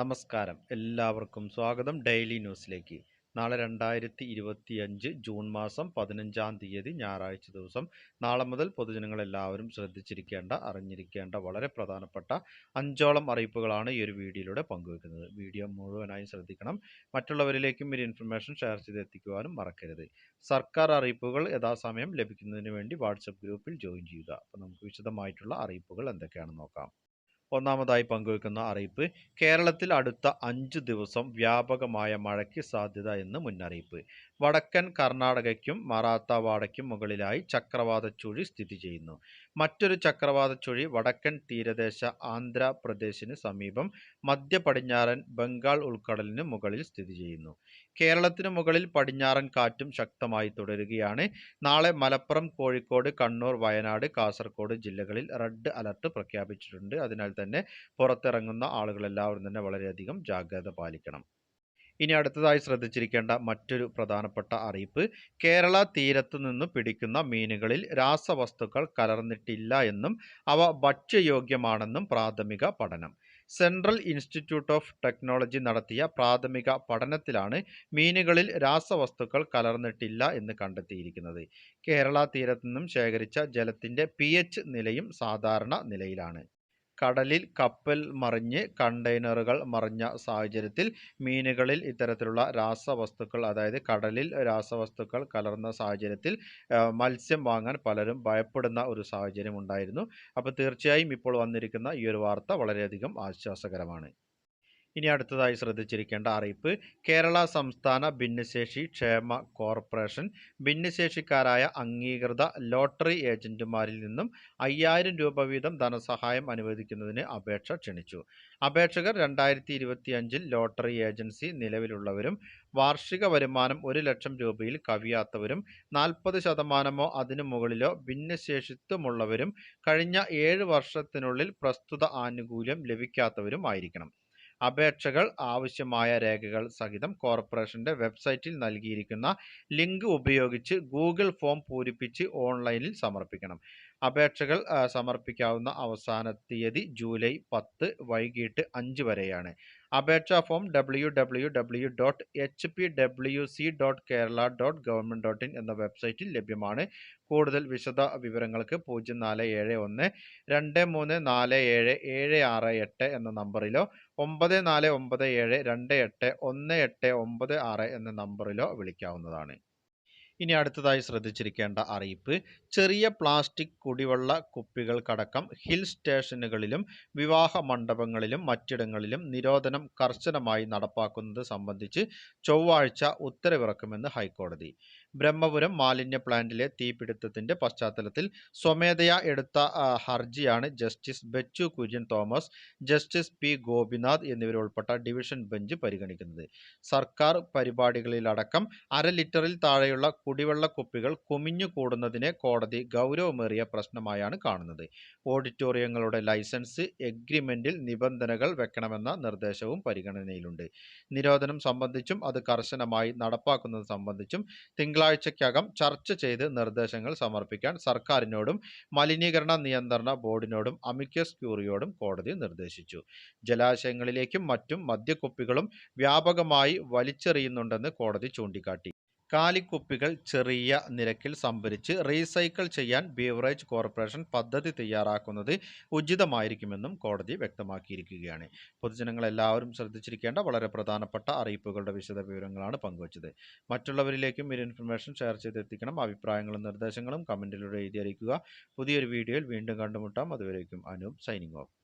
നമസ്കാരം. എല്ലാവർക്കും സ്വാഗതം ഡെയിലി ന്യൂസിലേക്ക്. നാളെ രണ്ടായിരത്തി ഇരുപത്തി അഞ്ച് ജൂൺ മാസം പതിനഞ്ചാം തീയതി ഞായറാഴ്ച ദിവസം. നാളെ മുതൽ പൊതുജനങ്ങളെല്ലാവരും ശ്രദ്ധിച്ചിരിക്കേണ്ട അറിഞ്ഞിരിക്കേണ്ട വളരെ പ്രധാനപ്പെട്ട അഞ്ചോളം അറിയിപ്പുകളാണ് ഈ ഒരു വീഡിയോയിലൂടെ പങ്കുവെക്കുന്നത്. വീഡിയോ മുഴുവനായും ശ്രദ്ധിക്കണം. മറ്റുള്ളവരിലേക്കും ഒരു ഇൻഫർമേഷൻ ഷെയർ ചെയ്ത് എത്തിക്കുവാനും മറക്കരുത്. സർക്കാർ അറിയിപ്പുകൾ യഥാസമയം ലഭിക്കുന്നതിന് വേണ്ടി വാട്സപ്പ് ഗ്രൂപ്പിൽ ജോയിൻ ചെയ്യുക. അപ്പോൾ നമുക്ക് വിശദമായിട്ടുള്ള അറിയിപ്പുകൾ എന്തൊക്കെയാണെന്ന് നോക്കാം. ഒന്നാമതായി പങ്കുവെക്കുന്ന അറിയിപ്പ് കേരളത്തിൽ അടുത്ത അഞ്ച് ദിവസം വ്യാപകമായ മഴയ്ക്ക് സാധ്യത എന്ന് മുന്നറിയിപ്പ്. വടക്കൻ കർണാടകയ്ക്കും മറാത്താവാടയ്ക്കും മുകളിലായി ചക്രവാത ചുഴി സ്ഥിതി ചെയ്യുന്നു. മറ്റൊരു ചക്രവാത ചുഴി വടക്കൻ തീരദേശ ആന്ധ്രാപ്രദേശിന് സമീപം മധ്യ പടിഞ്ഞാറൻ ബംഗാൾ ഉൾക്കടലിന് മുകളിൽ സ്ഥിതി ചെയ്യുന്നു. കേരളത്തിന് മുകളിൽ പടിഞ്ഞാറൻ കാറ്റും ശക്തമായി തുടരുകയാണ്. നാളെ മലപ്പുറം കോഴിക്കോട് കണ്ണൂർ വയനാട് കാസർഗോഡ് ജില്ലകളിൽ റെഡ് അലർട്ട് പ്രഖ്യാപിച്ചിട്ടുണ്ട്. അതിനാൽ തന്നെ പുറത്തിറങ്ങുന്ന ആളുകളെല്ലാവരും തന്നെ വളരെയധികം ജാഗ്രത പാലിക്കണം. ഇനി അടുത്തതായി ശ്രദ്ധിച്ചിരിക്കേണ്ട മറ്റൊരു പ്രധാനപ്പെട്ട അറിയിപ്പ് കേരള തീരത്തു നിന്ന് പിടിക്കുന്ന മീനുകളിൽ രാസവസ്തുക്കൾ കലർന്നിട്ടില്ല എന്നും അവ ഭക്ഷ്യയോഗ്യമാണെന്നും പ്രാഥമിക പഠനം. സെൻട്രൽ ഇൻസ്റ്റിറ്റ്യൂട്ട് ഓഫ് ടെക്നോളജി നടത്തിയ പ്രാഥമിക പഠനത്തിലാണ് മീനുകളിൽ രാസവസ്തുക്കൾ കലർന്നിട്ടില്ല എന്ന് കണ്ടെത്തിയിരിക്കുന്നത്. കേരള തീരത്തു നിന്നും ശേഖരിച്ച ജലത്തിന്റെ പി നിലയും സാധാരണ നിലയിലാണ്. കടലിൽ കപ്പൽ മറിഞ്ഞ് കണ്ടെയ്നറുകൾ മറിഞ്ഞ സാഹചര്യത്തിൽ മീനുകളിൽ ഇത്തരത്തിലുള്ള രാസവസ്തുക്കൾ അതായത് കടലിൽ രാസവസ്തുക്കൾ കലർന്ന സാഹചര്യത്തിൽ മത്സ്യം വാങ്ങാൻ പലരും ഭയപ്പെടുന്ന ഒരു സാഹചര്യം ഉണ്ടായിരുന്നു അപ്പോൾ തീർച്ചയായും ഇപ്പോൾ വന്നിരിക്കുന്ന ഈ ഒരു വാർത്ത വളരെയധികം ആശ്വാസകരമാണ്. ഇനി അടുത്തതായി ശ്രദ്ധിച്ചിരിക്കേണ്ട അറിയിപ്പ്. കേരള സംസ്ഥാന ഭിന്നശേഷി ക്ഷേമ കോർപ്പറേഷൻ. ഭിന്നശേഷിക്കാരായ അംഗീകൃത ലോട്ടറി ഏജന്റുമാരിൽ നിന്നും അയ്യായിരം രൂപ വീതം ധനസഹായം അനുവദിക്കുന്നതിന് അപേക്ഷ ക്ഷണിച്ചു. അപേക്ഷകർ രണ്ടായിരത്തി ഇരുപത്തിയഞ്ചിൽ ലോട്ടറി ഏജൻസി നിലവിലുള്ളവരും വാർഷിക വരുമാനം ഒരു ലക്ഷം രൂപയിൽ കവിയാത്തവരും നാൽപ്പത് ശതമാനമോ അതിനു മുകളിലോ ഭിന്നശേഷിത്വമുള്ളവരും കഴിഞ്ഞ ഏഴ് വർഷത്തിനുള്ളിൽ പ്രസ്തുത ആനുകൂല്യം ലഭിക്കാത്തവരും ആയിരിക്കണം. അപേക്ഷകൾ ആവശ്യമായ രേഖകൾ സഹിതം കോർപ്പറേഷന്റെ വെബ്സൈറ്റിൽ നൽകിയിരിക്കുന്ന ലിങ്ക് ഉപയോഗിച്ച് ഗൂഗിൾ ഫോം പൂരിപ്പിച്ച് ഓൺലൈനിൽ സമർപ്പിക്കണം. അപേക്ഷകൾ സമർപ്പിക്കാവുന്ന അവസാന തീയതി ജൂലൈ പത്ത് വൈകിട്ട് അഞ്ച് വരെയാണ്. അപേക്ഷാ form W W W dot H P W C dot Kerala dot government dot in എന്ന വെബ്സൈറ്റിൽ ലഭ്യമാണ്. കൂടുതൽ വിശദ വിവരങ്ങൾക്ക് പൂജ്യം നാല് ഏഴ് ഒന്ന് രണ്ട് മൂന്ന് നാല് ഏഴ് ഏഴ് ആറ് എട്ട് എന്ന നമ്പറിലോ ഒമ്പത് നാല് ഒമ്പത് ഏഴ് രണ്ട് എട്ട് ഒന്ന് എട്ട് ഒമ്പത് ആറ് എന്ന നമ്പറിലോ വിളിക്കാവുന്നതാണ്. ഇനി അടുത്തതായി ശ്രദ്ധിച്ചിരിക്കേണ്ട അറിയിപ്പ്. ചെറിയ പ്ലാസ്റ്റിക് കുടിവെള്ള കുപ്പികൾക്കടക്കം ഹിൽ സ്റ്റേഷനുകളിലും വിവാഹ മണ്ഡപങ്ങളിലും മറ്റിടങ്ങളിലും നിരോധനം കർശനമായി നടപ്പാക്കുന്നത് സംബന്ധിച്ച് ചൊവ്വാഴ്ച ഉത്തരവിറക്കുമെന്ന് ഹൈക്കോടതി. ബ്രഹ്മപുരം മാലിന്യ പ്ലാന്റിലെ തീപിടുത്തത്തിന്റെ പശ്ചാത്തലത്തിൽ സ്വമേധയാ എടുത്ത ഹർജിയാണ് justice Bechu Kurian Thomas justice P Gopinath എന്നിവരുൾപ്പെട്ട division bench പരിഗണിക്കുന്നത്. സർക്കാർ പരിപാടികളിലടക്കം അര ലിറ്ററിൽ താഴെയുള്ള കുടിവെള്ള കുപ്പികൾ കുമിഞ്ഞു കൂടുന്നതിനെ കോടതി ഗൗരവമേറിയ പ്രശ്നമായാണ് കാണുന്നത്. ഓഡിറ്റോറിയങ്ങളുടെ ലൈസൻസ് എഗ്രിമെന്റിൽ നിബന്ധനകൾ വെക്കണമെന്ന നിർദ്ദേശവും പരിഗണനയിലുണ്ട്. നിരോധനം സംബന്ധിച്ചും അത് കർശനമായി നടപ്പാക്കുന്നത് സംബന്ധിച്ചും തിങ്കളാഴ്ചയ്ക്കകം ചർച്ച ചെയ്ത് നിർദ്ദേശങ്ങൾ സമർപ്പിക്കാൻ സർക്കാരിനോടും മലിനീകരണ നിയന്ത്രണ ബോർഡിനോടും അമിക്കസ് ക്യൂറിയോടും കോടതി നിർദ്ദേശിച്ചു. ജലാശയങ്ങളിലേക്കും മറ്റും മദ്യക്കുപ്പികളും വ്യാപകമായി വലിച്ചെറിയുന്നുണ്ടെന്ന് കോടതി ചൂണ്ടിക്കാട്ടി. കാലിക്കുപ്പികൾ ചെറിയ നിരക്കിൽ സംഭരിച്ച് റീസൈക്കിൾ ചെയ്യാൻ ബീവറേജ് കോർപ്പറേഷൻ പദ്ധതി തയ്യാറാക്കുന്നത് ഉചിതമായിരിക്കുമെന്നും കോടതി വ്യക്തമാക്കിയിരിക്കുകയാണ്. പൊതുജനങ്ങൾ എല്ലാവരും ശ്രദ്ധിച്ചിരിക്കേണ്ട വളരെ പ്രധാനപ്പെട്ട അറിയിപ്പുകളുടെ വിശദ വിവരങ്ങളാണ് പങ്കുവച്ചത്. മറ്റുള്ളവരിലേക്കും ഈ ഇൻഫർമേഷൻ ഷെയർ ചെയ്തെത്തിക്കണം. അഭിപ്രായങ്ങളും നിർദ്ദേശങ്ങളും കമന്റിലൂടെ എഴുതി അറിയിക്കുക. പുതിയൊരു വീഡിയോയിൽ വീണ്ടും കണ്ടുമുട്ടാം. അതുവരേക്കും അനൂപ് സൈനിങ് ഓഫ്.